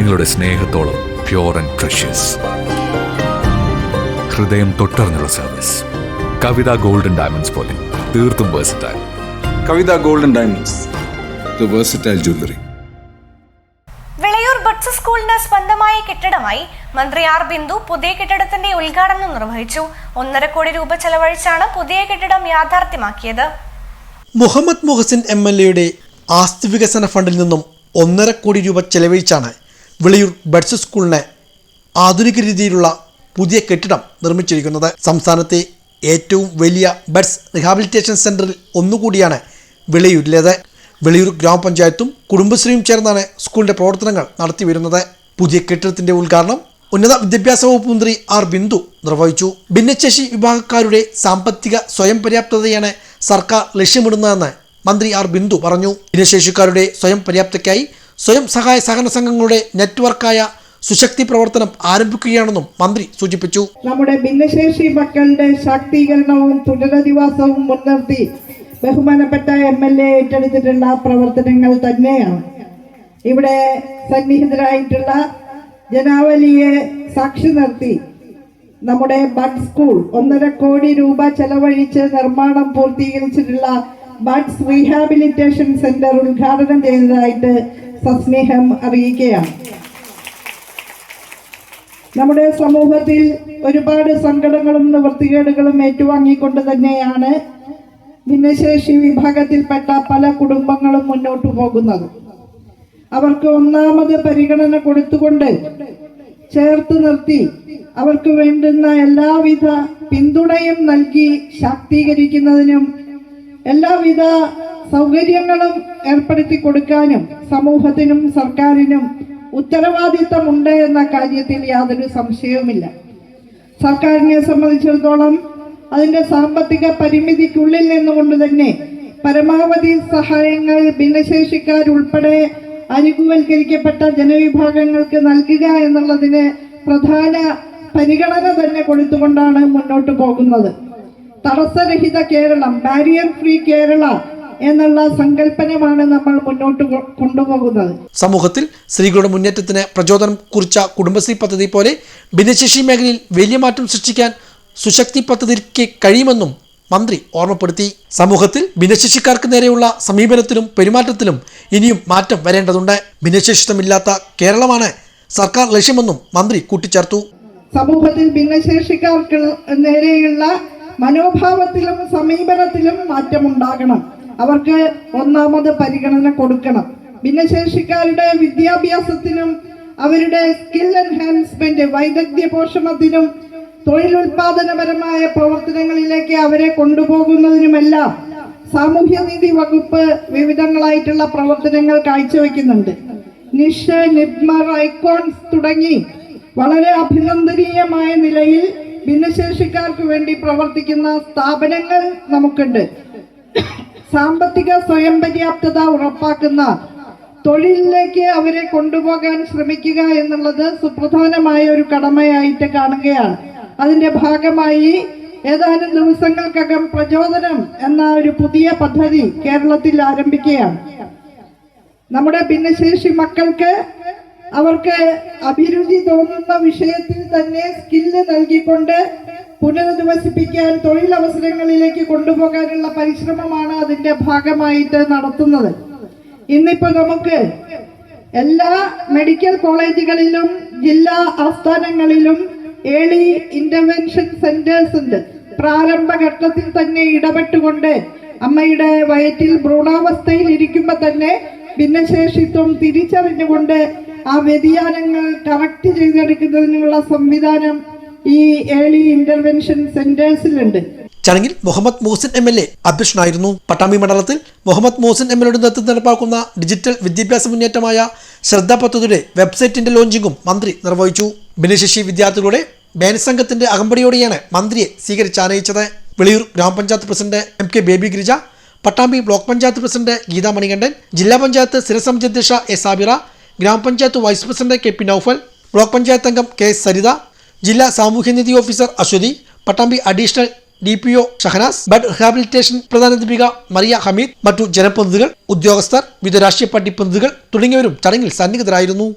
നിങ്ങളുടെ സ്നേഹത്തോളം pure and precious ഹൃദയം തൊട്ടറിഞ്ഞുള്ള സർവീസ് കവിത ഗോൾഡൻ ഡയമണ്ട്സ് പോലെ തീർത്തും versatile Kavitha golden diamonds the versatile jewellery Vilayur buds സ്കൂളിന് സ്വന്തമായ കെട്ടിടമായി മന്ത്രി ആർ ബിന്ദു പുതിയ കെട്ടിടത്തിന്റെ ഉദ്ഘാടനം നിർവഹിച്ചു. ഒന്നര കോടി രൂപ ചെലവഴിച്ചാണ് പുതിയ കെട്ടിടം യാഥാർത്ഥ്യമാക്കിയത്. മുഹമ്മദ് മുഹസിൻ എം എൽ എയുടെ ആസ്തി വികസന ഫണ്ടിൽ നിന്നും ഒന്നര കോടി രൂപ ചെലവഴിച്ചാണ് വിളയൂർ ബഡ്സ് സ്കൂളിന് ആധുനിക രീതിയിലുള്ള പുതിയ കെട്ടിടം നിർമ്മിച്ചിരിക്കുന്നത്. സംസ്ഥാനത്തെ ഏറ്റവും വലിയ ബഡ്സ് റീഹാബിലിറ്റേഷൻ സെന്ററിൽ ഒന്നുകൂടിയാണ് വിളയൂരിലേത്. വെളിയൂർ ഗ്രാമപഞ്ചായത്തും കുടുംബശ്രീയും ചേർന്നാണ് സ്കൂളിന്റെ പ്രവർത്തനങ്ങൾ നടത്തി വരുന്നത് പുതിയ കെട്ടിടത്തിന്റെ ഉദ്ഘാടനം ഉന്നത വിദ്യാഭ്യാസ വകുപ്പ് മന്ത്രി ആർ ബിന്ദു നിർവഹിച്ചു. ഭിന്നശേഷി വിഭാഗക്കാരുടെ സാമ്പത്തിക സ്വയം പര്യാപ്തതയാണ് സർക്കാർ ലക്ഷ്യമിടുന്നതെന്ന് മന്ത്രി ആർ ബിന്ദു പറഞ്ഞു. ഭിന്നശേഷിക്കാരുടെ സ്വയം പര്യാപ്തയ്ക്കായി സ്വയം സഹായ സഹകരണ സംഘങ്ങളുടെ നെറ്റ്വർക്കായ സുശക്തി പ്രവർത്തനം ആരംഭിക്കുകയാണെന്നും മന്ത്രി സൂചിപ്പിച്ചു. നമ്മുടെ ഭിന്നശേഷി മക്കളുടെ ശാക്തീകരണവും പുനരധിവാസവും മുൻനിർത്തി ബഹുമാനപ്പെട്ട എം എൽ എ ഏറ്റെടുത്തിട്ടുള്ള പ്രവർത്തനങ്ങൾ തന്നെയാണ്. ഇവിടെ സന്നിഹിതരായിട്ടുള്ള ജനാവലിയെ സാക്ഷി നിർത്തി നമ്മുടെ ബഡ് സ്കൂൾ ഒന്നര കോടി രൂപ ചെലവഴിച്ച് നിർമ്മാണം പൂർത്തീകരിച്ചിട്ടുള്ള ബഡ്സ് റീഹാബിലിറ്റേഷൻ സെന്റർ ഉദ്ഘാടനം ചെയ്തതായിട്ട് സസ്നേഹം അറിയിക്കുകയാണ് നമ്മുടെ സമൂഹത്തിൽ ഒരുപാട് സങ്കടങ്ങളും നിവൃത്തികേടുകളും ഏറ്റുവാങ്ങിക്കൊണ്ട് തന്നെയാണ് ഭിന്നശേഷി വിഭാഗത്തിൽപ്പെട്ട പല കുടുംബങ്ങളും മുന്നോട്ടു പോകുന്നത്. അവർക്ക് ഒന്നാമത് പരിഗണന കൊടുത്തുകൊണ്ട് ചേർത്ത് നിർത്തി അവർക്ക് വേണ്ടുന്ന എല്ലാവിധ പിന്തുണയും നൽകി ശാക്തീകരിക്കുന്നതിനും എല്ലാവിധ സൗകര്യങ്ങളും ഏർപ്പെടുത്തി കൊടുക്കാനും സമൂഹത്തിനും സർക്കാരിനും ഉത്തരവാദിത്തമുണ്ട് എന്ന കാര്യത്തിൽ യാതൊരു സംശയവുമില്ല. സർക്കാരിനെ സംബന്ധിച്ചിടത്തോളം അതിന്റെ സാമ്പത്തിക പരിമിതിക്കുള്ളിൽ നിന്നുകൊണ്ട് തന്നെ പരമാവധി സഹായങ്ങൾ ഭിന്നശേഷിക്കാരുൾപ്പെടെ അനുകൂവൽക്കരിക്കപ്പെട്ട ജനവിഭാഗങ്ങൾക്ക് നൽകുക എന്നുള്ളതിന് പ്രധാന പരിഗണന തന്നെ കൊടുത്തുകൊണ്ടാണ് മുന്നോട്ട് പോകുന്നത്. തടസ്സരഹിത കേരളം ബാരിയർ ഫ്രീ കേരള എന്നുള്ള സങ്കല്പനമാണ് നമ്മൾ മുന്നോട്ട് കൊണ്ടുപോകുന്നത്. സമൂഹത്തിൽ സ്ത്രീകളുടെ മുന്നേറ്റത്തിന് പ്രചോദനം കുറിച്ച കുടുംബശ്രീ പദ്ധതി പോലെ ഭിന്നശേഷി മേഖലയിൽ വലിയ മാറ്റം സൃഷ്ടിക്കാൻ സുശക്തി പദ്ധതിക്ക് കഴിയുമെന്നും മന്ത്രി ഓർമ്മപ്പെടുത്തി. സമൂഹത്തിൽ ഭിന്നശേഷിക്കാർക്ക് നേരെയുള്ള സമീപനത്തിലും പെരുമാറ്റത്തിലും ഇനിയും മാറ്റം വരേണ്ടതുണ്ട്. ഭിന്നശേഷിത്വമില്ലാത്ത കേരളമാണ് സർക്കാർ ലക്ഷ്യമെന്നും മന്ത്രി കൂട്ടിച്ചേർത്തു. സമൂഹത്തിൽ ഭിന്നശേഷിക്കാർക്ക് നേരെയുള്ള മനോഭാവത്തിലും സമീപനത്തിലും മാറ്റമുണ്ടാകണം. അവർക്ക് ഒന്നാമത് പരിഗണന കൊടുക്കണം. ഭിന്നശേഷിക്കാരുടെ വിദ്യാഭ്യാസത്തിനും അവരുടെ സ്കിൽ എൻഹാൻസ്മെന്റ് വൈദഗ്ധ്യ പോഷണത്തിനും തൊഴിലുൽപാദനപരമായ പ്രവർത്തനങ്ങളിലേക്ക് അവരെ കൊണ്ടുപോകുന്നതിനുമെല്ലാം സാമൂഹ്യനീതി വകുപ്പ് വിവിധങ്ങളായിട്ടുള്ള പ്രവർത്തനങ്ങൾ കാഴ്ചവെക്കുന്നുണ്ട്. നിഷ നിബ്മർ ഐക്കോൺസ് തുടങ്ങി വളരെ അഭിനന്ദനീയമായ നിലയിൽ ഭിന്നശേഷിക്കാർക്ക് വേണ്ടി പ്രവർത്തിക്കുന്ന സ്ഥാപനങ്ങൾ നമുക്കുണ്ട്. സാമ്പത്തിക സ്വയം പര്യാപ്തത ഉറപ്പാക്കുന്ന തൊഴിലിലേക്ക് അവരെ കൊണ്ടുപോകാൻ ശ്രമിക്കുക എന്നുള്ളത് സുപ്രധാനമായ ഒരു കടമയായിട്ട് കാണുകയാണ്. അതിന്റെ ഭാഗമായി ഏതാനും ദിവസങ്ങൾക്കകം പ്രചോദനം എന്ന ഒരു പുതിയ പദ്ധതി കേരളത്തിൽ ആരംഭിക്കുകയാണ്. നമ്മുടെ ഭിന്നശേഷി മക്കൾക്ക് അവർക്ക് അഭിരുചി തോന്നുന്ന വിഷയത്തിൽ തന്നെ സ്കില്ല് നൽകിക്കൊണ്ട് പുനരധിവസിപ്പിക്കാൻ തൊഴിലവസരങ്ങളിലേക്ക് കൊണ്ടുപോകാനുള്ള പരിശ്രമമാണ് അതിന്റെ ഭാഗമായിട്ട് നടത്തുന്നത്. ഇന്നിപ്പോ നമുക്ക് എല്ലാ മെഡിക്കൽ കോളേജുകളിലും ജില്ലാ ആസ്ഥാനങ്ങളിലും ഏളി ഇന്റർവെൻഷൻ സെന്റേഴ്സ് ഉണ്ട്. പ്രാരംഭഘട്ടത്തിൽ തന്നെ ഇടപെട്ടുകൊണ്ട് അമ്മയുടെ വയറ്റിൽ ഭ്രൂണാവസ്ഥയിൽ ഇരിക്കുമ്പോൾ തന്നെ ഭിന്നശേഷിത്വം തിരിച്ചറിഞ്ഞുകൊണ്ട് ആ വ്യതിയാനങ്ങൾ കറക്റ്റ് ചെയ്തെടുക്കുന്നതിനുള്ള സംവിധാനം ഈ ഏർലി ഇന്റർവെൻഷൻ സെന്റേഴ്സിലുണ്ട് ചടങ്ങിൽ Muhammad Mohsin M L A അധ്യക്ഷനായിരുന്നു. പട്ടാമ്പി മണ്ഡലത്തിൽ മുഹമ്മദ് മോഹസിൻ എം എൽ എയുടെ നേതൃത്വം നടപ്പാക്കുന്ന ഡിജിറ്റൽ വിദ്യാഭ്യാസ മുന്നേറ്റമായ ശ്രദ്ധ പദ്ധതിയുടെ വെബ്സൈറ്റിന്റെ ലോഞ്ചിങ്ങും മന്ത്രി നിർവഹിച്ചു. ഭിന്നശേഷി വിദ്യാർത്ഥികളുടെ ബാൻഡ് സംഘത്തിന്റെ അകമ്പടിയോടെയാണ് മന്ത്രിയെ സ്വീകരിച്ചാനയിച്ചത് വെളിയൂർ ഗ്രാമപഞ്ചായത്ത് president M K Baby Girija Pattambi block panchayat president Geetha Manikandan ജില്ലാ പഞ്ചായത്ത് സ്ഥിരസമിതി അധ്യക്ഷ എ സാബിറ ഗ്രാമപഞ്ചായത്ത് vice president K P Noufal block panchayat അംഗം കെ സരിത ജില്ലാ സാമൂഹ്യനീതി officer Aswathy Pattambi additional D P O Shahanas bud rehabilitation പ്രധാനാധ്യാപിക Mariya Hameed മറ്റു ജനപ്രതിനിധികൾ ഉദ്യോഗസ്ഥർ വിവിധ രാഷ്ട്രീയ പാർട്ടി പ്രതിനിധികൾ തുടങ്ങിയവരും ചടങ്ങിൽ സന്നിഹിതരായിരുന്നു.